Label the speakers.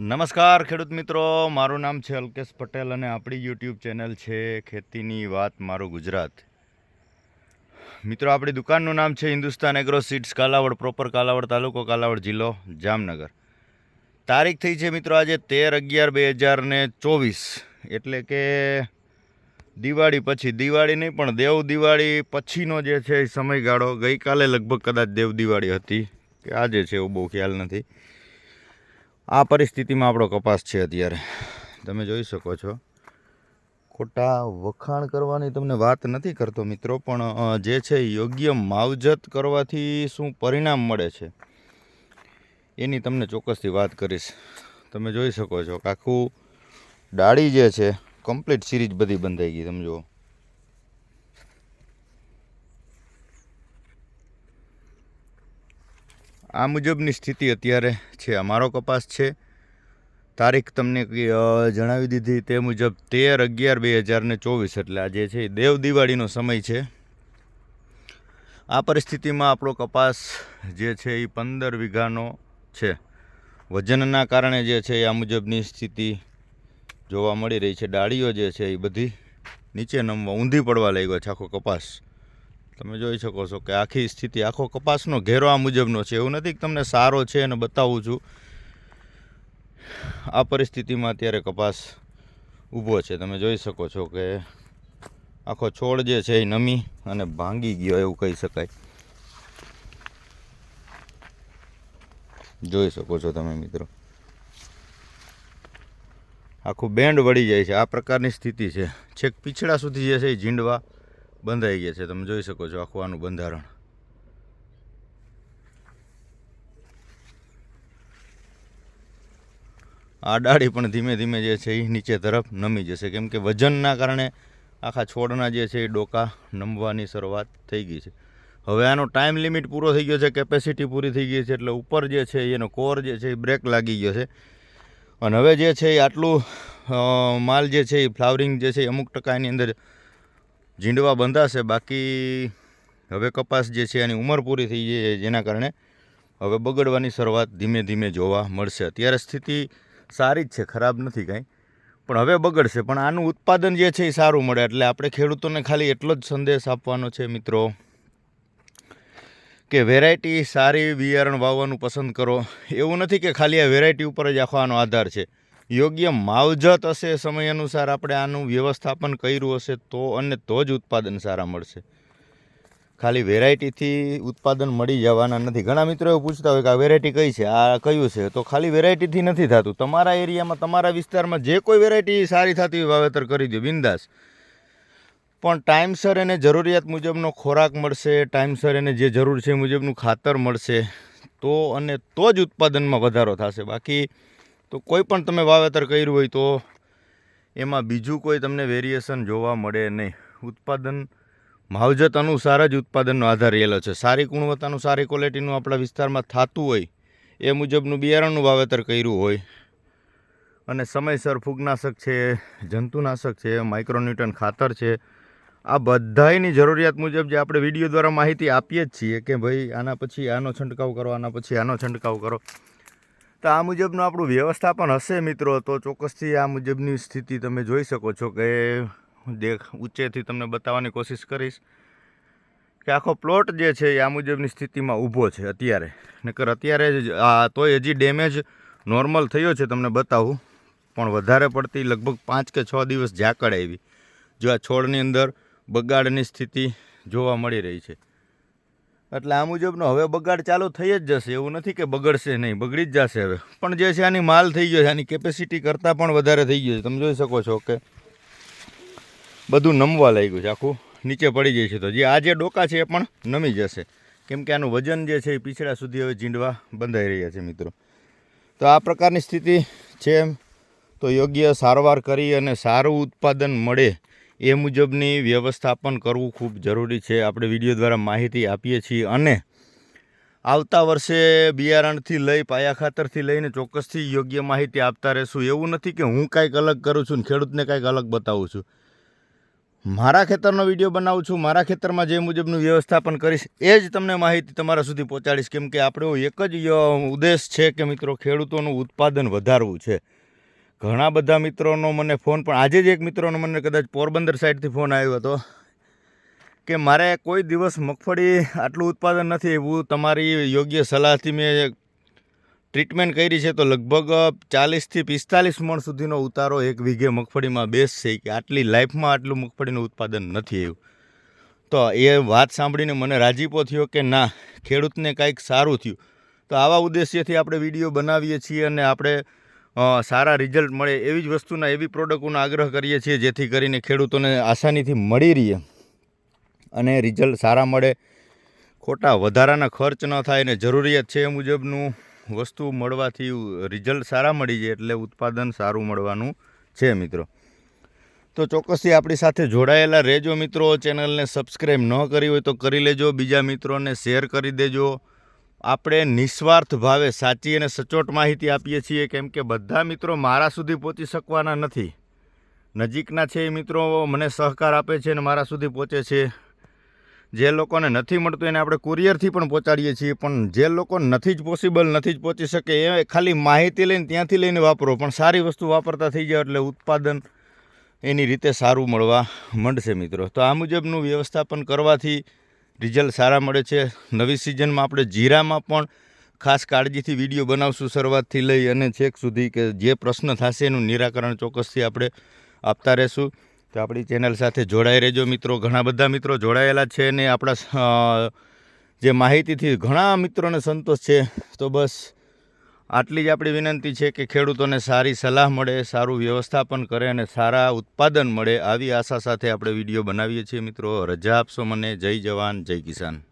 Speaker 1: નમસ્કાર, ખેડૂત મિત્રો. મારું નામ છે અલ્કેશ પટેલ અને આપણી યુટ્યુબ ચેનલ છે ખેતીની વાત મારું ગુજરાત. મિત્રો, આપણી દુકાનનું નામ છે Hindustan agro seeds Kalavad proper Kalavad તાલુકો કાલાવડ જિલ્લો જામનગર. તારીખ થઈ છે મિત્રો આજે તેર અગિયાર બે હજાર ને ચોવીસ. એટલે કે દિવાળી પછી. દિવાળી નહીં પણ દેવ દિવાળી પછીનો જે છે એ સમયગાળો. ગઈકાલે લગભગ કદાચ દેવ દિવાળી હતી. કે આજે છે એવું બહુ ખ્યાલ નથી. આ પરિસ્થિતિમાં આપણો કપાસ છે અત્યારે. તમે જોઈ શકો છો. ખોટા વખાણ કરવાની તમને વાત નથી કરતો મિત્રો, પણ જે છે યોગ્ય માવજત કરવાથી શું પરિણામ મળે છે? એની તમને ચોક્કસથી વાત કરીશ. તમે જોઈ શકો છો આખું ડાળી જે છે કમ્પ્લીટ સિરીઝ બધી બંધાઈ ગઈ, તમે આ મુજબની સ્થિતિ અત્યારે છે આ મારો કપાસ છે. તારીખ તમને જણાવી દીધી તે મુજબ તેર અગિયાર બે હજાર ને ચોવીસ, એટલે આજે છે દેવ દિવાળીનો સમય છે. આ પરિસ્થિતિમાં આપણો કપાસ જે છે એ પંદર વીઘાનો છે. વજનના કારણે જે છે આ મુજબની સ્થિતિ જોવા મળી રહી છે. ડાળીઓ જે છે એ બધી નીચે નમવા ઊંધી પડવા લાગ્યો છે આખો કપાસ. તમે જોઈ શકો છો કે આખી સ્થિતિ, આખો કપાસનો ઘેરો આ મુજબનો છે. એવું નથી કે તમને સારો છે અને બતાવું છું. આ પરિસ્થિતિમાં અત્યારે કપાસ ઊભો છે. તમે જોઈ શકો છો કે આખો છોડ જે છે એ નમી અને ભાંગી ગયો એવું કહી શકાય. જોઈ શકો છો તમે મિત્રો. આખું બેન્ડ વળી જાય છે. આ પ્રકારની સ્થિતિ છે. છેક પીછડા સુધી જે છે એ ઝીંડવા બંધાઈ ગયા છે. તમે જોઈ શકો છો આખું આનું બંધારણ. આ ડાળી પણ ધીમે ધીમે જે છે એ નીચે તરફ નમી જશે. કેમ કે વજનના કારણે આખા છોડના જે છે એ ડોકા નમવાની શરૂઆત થઈ ગઈ છે. હવે આનો ટાઈમ લિમિટ પૂરો થઈ ગયો છે, કેપેસિટી પૂરી થઈ ગઈ છે, એટલે ઉપર જે છે એનો કોર જે છે એ બ્રેક લાગી ગયો છે. અને હવે જે છે એ આટલું માલ જે છે એ ફ્લાવરિંગ જે છે એ અમુક ટકા એની અંદર ઝીંડવા બંધાશે, બાકી હવે કપાસ જે છે એની ઉંમર પૂરી થઈ જાય જેના કારણે હવે બગડવાની શરૂઆત ધીમે ધીમે જોવા મળશે. અત્યારે સ્થિતિ સારી જ છે, ખરાબ નથી કાંઈ, પણ હવે બગડશે. પણ આનું ઉત્પાદન જે છે એ સારું મળે, એટલે આપણે ખેડૂતોને ખાલી એટલો જ સંદેશ આપવાનો છે મિત્રો કે વેરાયટી સારી બિયારણ વાવવાનું પસંદ કરો. એવું નથી કે ખાલી આ વેરાયટી ઉપર જ આખો આનો આધાર છે. યોગ્ય માવજત હશે સમય અનુસાર આપણે આનું વ્યવસ્થાપન કર્યું હશે તો અને તો જ ઉત્પાદન સારા મળશે. ખાલી વેરાયટીથી ઉત્પાદન મળી જવાના નથી. ઘણા મિત્રો એવું પૂછતા હોય કે આ વેરાયટી કઈ છે? આ કયું છે? તો ખાલી વેરાયટીથી નથી થતું. તમારા એરિયામાં, તમારા વિસ્તારમાં જે કોઈ વેરાયટી સારી થતી હોય વાવેતર કરી દો, બિંદાસ. પણ ટાઈમસર એને જરૂરિયાત મુજબનો ખોરાક મળશે ટાઈમસર એને જે જરૂર છે મુજબનું ખાતર મળશે, તો અને તો જ ઉત્પાદનમાં વધારો થશે. બાકી તો કોઈ પણ તમે વાવેતર કર્યું હોય તો એમાં બીજું કોઈ તમને વેરિએશન જોવા મળે નહીં. ઉત્પાદન, માવજત અનુસાર જ ઉત્પાદનનો આધાર રહેલો છે. સારી ગુણવત્તાનું, સારી ક્વોલિટીનું આપણા વિસ્તારમાં થતું હોય, એ મુજબનું બિયારણનું વાવેતર કર્યું હોય, અને સમયસર ફૂગનાશક છે, જંતુનાશક છે માઇક્રોન્યુટન ખાતર છે, આ બધાયની જરૂરિયાત મુજબ જે આપણે વીડિયો દ્વારા માહિતી આપીએ જ છીએ કે ભાઈ આના પછી આનો છંટકાવ કરો, આના પછી આનો છંટકાવ કરો. તો આ મુજબનું આપણું વ્યવસ્થાપન હશે મિત્રો. તો ચોક્કસથી આ મુજબની સ્થિતિ તમે જોઈ શકો છો કે દેખ ઊંચેથી તમને બતાવવાની કોશિશ કરીશ કે આખો પ્લોટ જે છે એ આ મુજબની સ્થિતિમાં ઊભો છે અત્યારે. નકર અત્યારે જ, આ તોય હજી ડેમેજ નોર્મલ થયો છે તમને બતાવું. પણ વધારે પડતી લગભગ પાંચ કે છ દિવસ ઝાકળ આવી. જો આ છોડની અંદર બગાડની સ્થિતિ જોવા મળી રહી છે. એટલે આ મુજબનો હવે બગાડ ચાલુ થઈ જ જશે. એવું નથી કે બગડશે નહીં, બગડી જ જશે હવે. પણ જે છે આની માલ થઈ ગયો છે, આની કેપેસિટી કરતાં પણ વધારે થઈ ગયો છે. તમે જોઈ શકો છો કે બધું નમવા લાગ્યું છે. આખું નીચે પડી જાય છે તો જે આ જે ડોકા છે એ પણ નમી જશે. કેમ કે આનું વજન જે છે એ પીછડા સુધી હવે ઝીંડવા બંધાઈ રહ્યા છે મિત્રો. તો આ પ્રકારની સ્થિતિ છે એમ. તો યોગ્ય સારવાર કરી અને સારું ઉત્પાદન મળે એ મુજબની વ્યવસ્થાપન કરવું ખૂબ જરૂરી છે. આપણે વીડિયો દ્વારા માહિતી આપીએ છીએ અને આવતા વર્ષે બિયારણથી લઈ પાયા ખાતરથી લઈને ચોક્કસથી યોગ્ય માહિતી આપતા રહેશું. એવું નથી કે હું કાંઈક અલગ કરું છું ને ખેડૂતને કાંઈક અલગ બતાવું છું. મારા ખેતરનો વીડિયો બનાવું છું, મારા ખેતરમાં જે મુજબનું વ્યવસ્થાપન કરીશ, એ જ તમને માહિતી તમારા સુધી પહોંચાડીશ. કેમ કે આપણો એક જ ઉદ્દેશ છે કે મિત્રો ખેડૂતોનું ઉત્પાદન વધારવું છે. ઘણા બધા મિત્રોનો મને ફોન પણ, આજે જ એક મિત્રોનો મને કદાચ પોરબંદર સાઈડથી ફોન આવ્યો હતો કે મારે કોઈ દિવસ મગફળી આટલું ઉત્પાદન નથી એવું, તમારી યોગ્ય સલાહથી મેં ટ્રીટમેન્ટ કરી છે, તો લગભગ ચાલીસથી પિસ્તાલીસ મણ સુધીનો ઉતારો એક વીઘે મગફળીમાં બેસશે કે આટલી લાઈફમાં આટલું મગફળીનું ઉત્પાદન નથી એવું. તો એ વાત સાંભળીને મને રાજીપો થયો કે ના, ખેડૂતને કાંઈક સારું થયું. તો આવા ઉદ્દેશ્યથી આપણે વીડિયો બનાવીએ છીએ અને આપણે સારા રિઝલ્ટ મળે એવી જ વસ્તુના, એવી પ્રોડક્ટોનો આગ્રહ કરીએ છીએ, જેથી કરીને ખેડૂતોને આસાનીથી મળી રહે અને રિઝલ્ટ સારા મળે. ખોટા વધારાના ખર્ચ ન થાય અને જરૂરિયાત છે એ મુજબનું વસ્તુ મળવાથી રિઝલ્ટ સારા મળી જાય એટલે ઉત્પાદન સારું મળવાનું છે મિત્રો. તો ચોક્કસથી આપણી સાથે જોડાયેલા રહેજો મિત્રો. ચેનલને સબસ્ક્રાઈબ ન કરી હોય તો કરી લેજો. બીજા મિત્રોને શેર કરી દેજો. આપણે નિસ્વાર્થ ભાવે સાચી અને સચોટ માહિતી આપીએ છીએ કેમ કે બધા મિત્રો મારા સુધી પહોંચી શકવાના નથી. નજીકના છે એ મિત્રો, મને સહકાર આપે છે અને મારા સુધી પહોંચે છે. જે લોકોને નથી મળતું એને આપણે કુરિયરથી પણ પહોંચાડીએ છીએ, પણ જે લોકો નથી જ પોસિબલ, નથી જ પહોંચી શકે, એ ખાલી માહિતી લઈને ત્યાંથી લઈને વાપરો, પણ સારી વસ્તુ વાપરતા થઈ જાય એટલે ઉત્પાદન એની રીતે સારું મળવા માંડશે મિત્રો. તો આ મુજબનું વ્યવસ્થાપન કરવાથી રિઝલ્ટ સારા મળે છે. નવી સિઝનમાં આપણે જીરામાં પણ ખાસ કાળજીથી વીડિયો બનાવશું શરૂઆતથી લઈ અને છેક સુધી કે જે પ્રશ્ન થશે એનું નિરાકરણ ચોક્કસથી આપણે આપતા રહેશું. તો આપણી ચેનલ સાથે જોડાઈ રહેજો મિત્રો. ઘણા બધા મિત્રો જોડાયેલા છે અને આપણા જે માહિતીથી ઘણા મિત્રોને સંતોષ છે. તો બસ આટલી જ આપણી વિનંતી છે કે ખેડૂતોને સારી સલાહ મળે, સારું વ્યવસ્થાપન કરે અને સારા ઉત્પાદન મળે, આવી આશા સાથે આપણે વીડિયો બનાવીએ છીએ મિત્રો. રજા આપશો મને. જય જવાન, જય કિસાન.